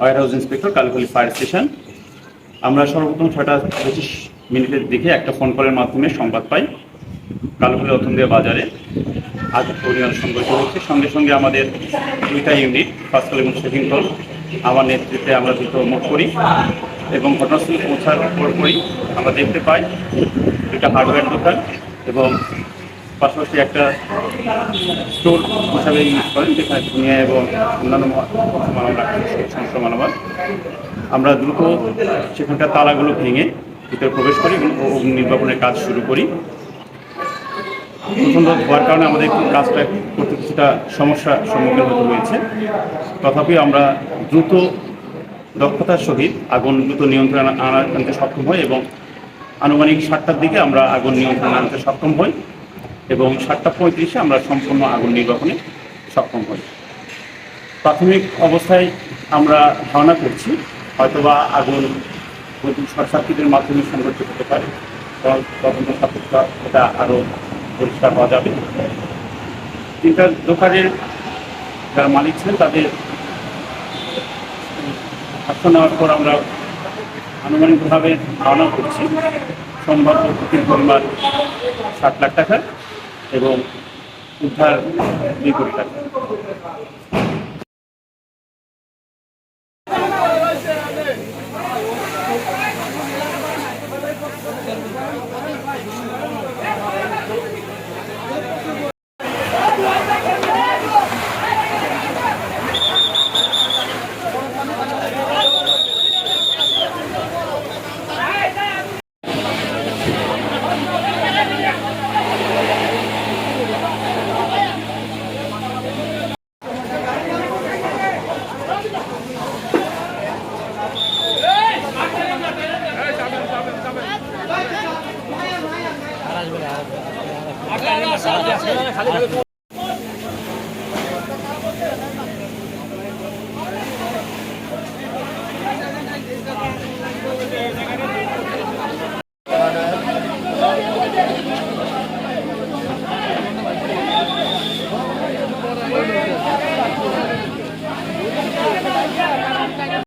Warehouse inspector Kalukhali fire station আমরা সর্বপ্রথম ছটা পঁচিশ মিনিটের দিকে একটা ফোন কলের মাধ্যমে সংবাদ পাই কালুখালী অথন্দিয়া বাজারে আজ পরিমাণ সংঘর্ষ হচ্ছে। সঙ্গে সঙ্গে আমাদের দুইটা ইউনিট ফার্স্ট কল এবং সেকেন্ড কল আমার নেতৃত্বে আমরা দ্রুত মুখ করি এবং ঘটনাস্থলে পৌঁছার পরপরই আমরা দেখতে পাই দুইটা হার্ডওয়্যার দোকান এবং পাশাপাশি একটা স্টোর হিসাবে ইউজ করেন, যেখানে দুনিয়া এবং অন্যান্য মানব রাখেন সমস্ত মানবান। আমরা দ্রুত সেখানকার তালাগুলো ভেঙে ভিতরে প্রবেশ করি এবং অগ্নি নির্বাপনের কাজ শুরু করি। প্রচণ্ড হওয়ার কারণে আমাদের কাজটা করতে কিছুটা সমস্যার সম্মুখীন হতে হয়েছে। তথাপি আমরা দ্রুত দক্ষতার সহিত আগুন দ্রুত নিয়ন্ত্রণে আনা- আনতে সক্ষম হই এবং আনুমানিক সাতটার দিকে আমরা আগুন নিয়ন্ত্রণে আনতে সক্ষম হই। এবং সাতটা পঁয়ত্রিশে আমরা সম্পূর্ণ আগুন নির্বাপনে সক্ষম হই। প্রাথমিক অবস্থায় আমরা ধারণা করছি, হয়তোবা আগুন শর্ট সার্কিটের মাধ্যমে সংঘটিত হতে পারে তদন্ত সাপেক্ষে এটা আরও পরিষ্কার হওয়া যাবে। তিনটা দোকানের যারা মালিক ছিলেন, তাদের সাক্ষ্য নেওয়ার পর আমরা আনুমানিকভাবে ধারণা করছি, সম্ভাব্য ক্ষতির পরিমাণ ষাট লাখ টাকা। এবং উদ্ধার দুই খালি